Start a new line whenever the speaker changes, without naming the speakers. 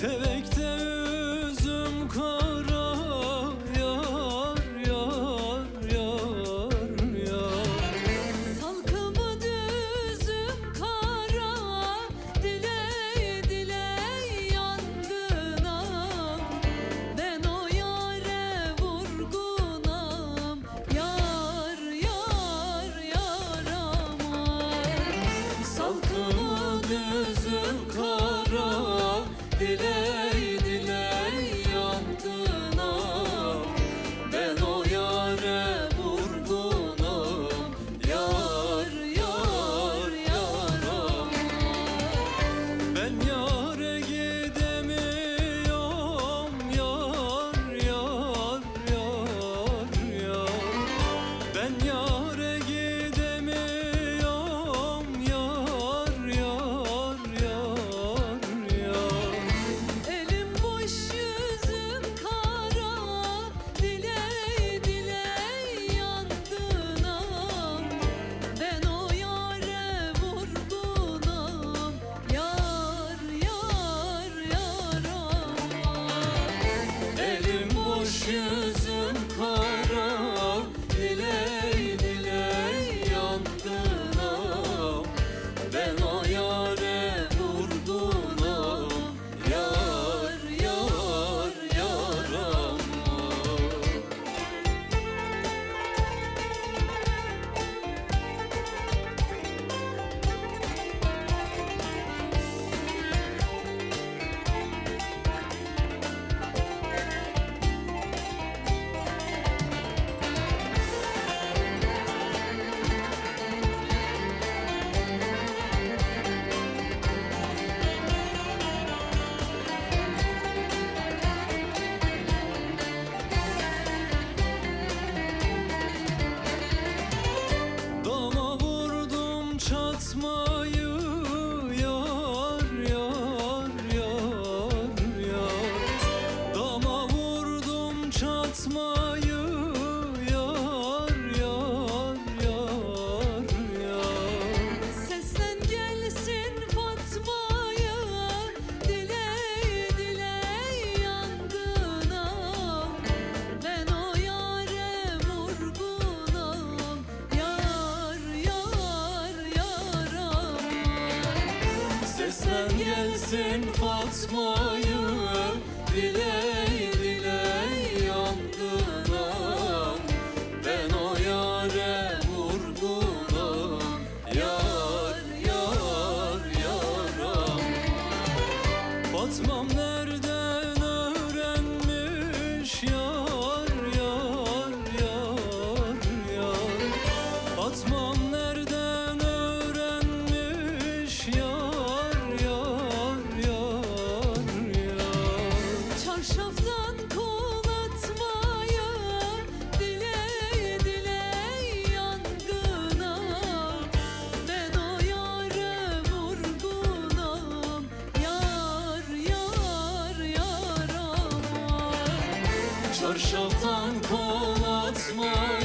terk Diley diley yandına ah. Ben o yare vurgunum ah. Yar yar yaram ah. Ben yare gidemiyorum. Yar yar yar yar.
Ben yar to atma
Aslan gelsin Fatma'yı Diley diley yandılar Ben o yare vurgulam Yar yar yaram. Fatma'm nereden öğrenmiş? Yar yar yar yar. Fatma'm nereden unutma.